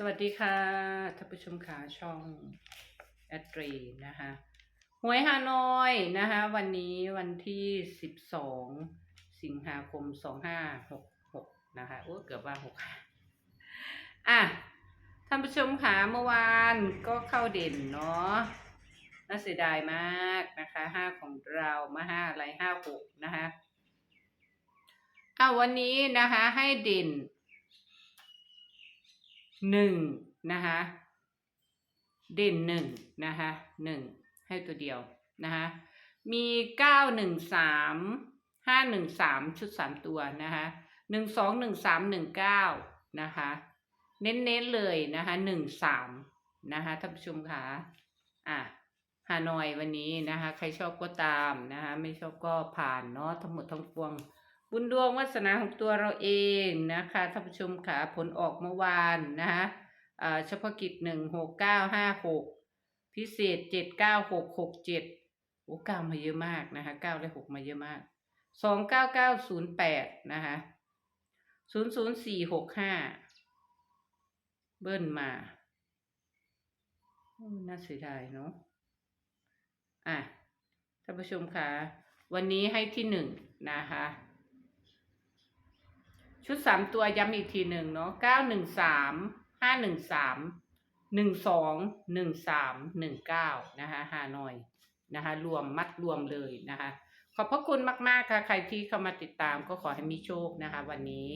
สวัสดีค่ะท่านผู้ชมขาช่องแอดรีนะคะหวยฮานอยนะคะ วันนี้วันที่สิบสองสิงหาคมสองห้าหกหกนะคะโอ้เกือบว่าหกอะท่านผู้ชมขาเมื่อวานก็เข้าเด่นเนาะน่าเสียดายมากนะคะห้าของเรามาห้าอะไรห้าหกนะคะอะวันนี้นะคะให้เด่น หนึ่งนะคะเด่นหนึ่งนะคะหนึ่งให้ตัวเดียวนะคะมีเก้าหนึ่งสามห้าหนึ่งสามชุดสามตัวนะคะหนึ่งสองหนึ่งสามหนึ่งเก้านะคะเน้นๆเลยนะคะหนึ่งสามนะคะท่านผู้ชมคะอะฮานอยวันนี้นะคะ ใครชอบก็ตามนะคะ ไม่ชอบก็ผ่านเนาะทั้งหมดทั้งปวง บุญดวงวาสนาของตัวเราเองนะคะท่านผู้ชมค่ะผลออกเมื่อวานนะคะอ่าเฉพาะกิจหนึ่งหกเก้าห้าหกพิเศษเจ็ดเก้าหกหกเจ็ดโอ้เก้ามาเยอะมากนะคะเก้าและหกมาเยอะมากสองเก้าเก้าศูนย์แปดนะคะศูนย์ศูนย์สี่หกห้าเบิ้ลมาน่าเสียดายเนาะอะท่านผู้ชมคะวันนี้ให้ที่หนึ่งนะคะ ชุดสามตัวย้ำอีกทีหนึ่งเนาะเก้าหนึ่งสามห้าหนึ่งสามหนึ่งสองหนึ่งสามหนึ่งเก้านะคะฮานอยนะคะรวมมัดรวมเลยนะคะ ขอบพระคุณมาก ๆ ค่ะ ใครที่เข้ามาติดตามก็ขอให้มีโชคนะคะ วันนี้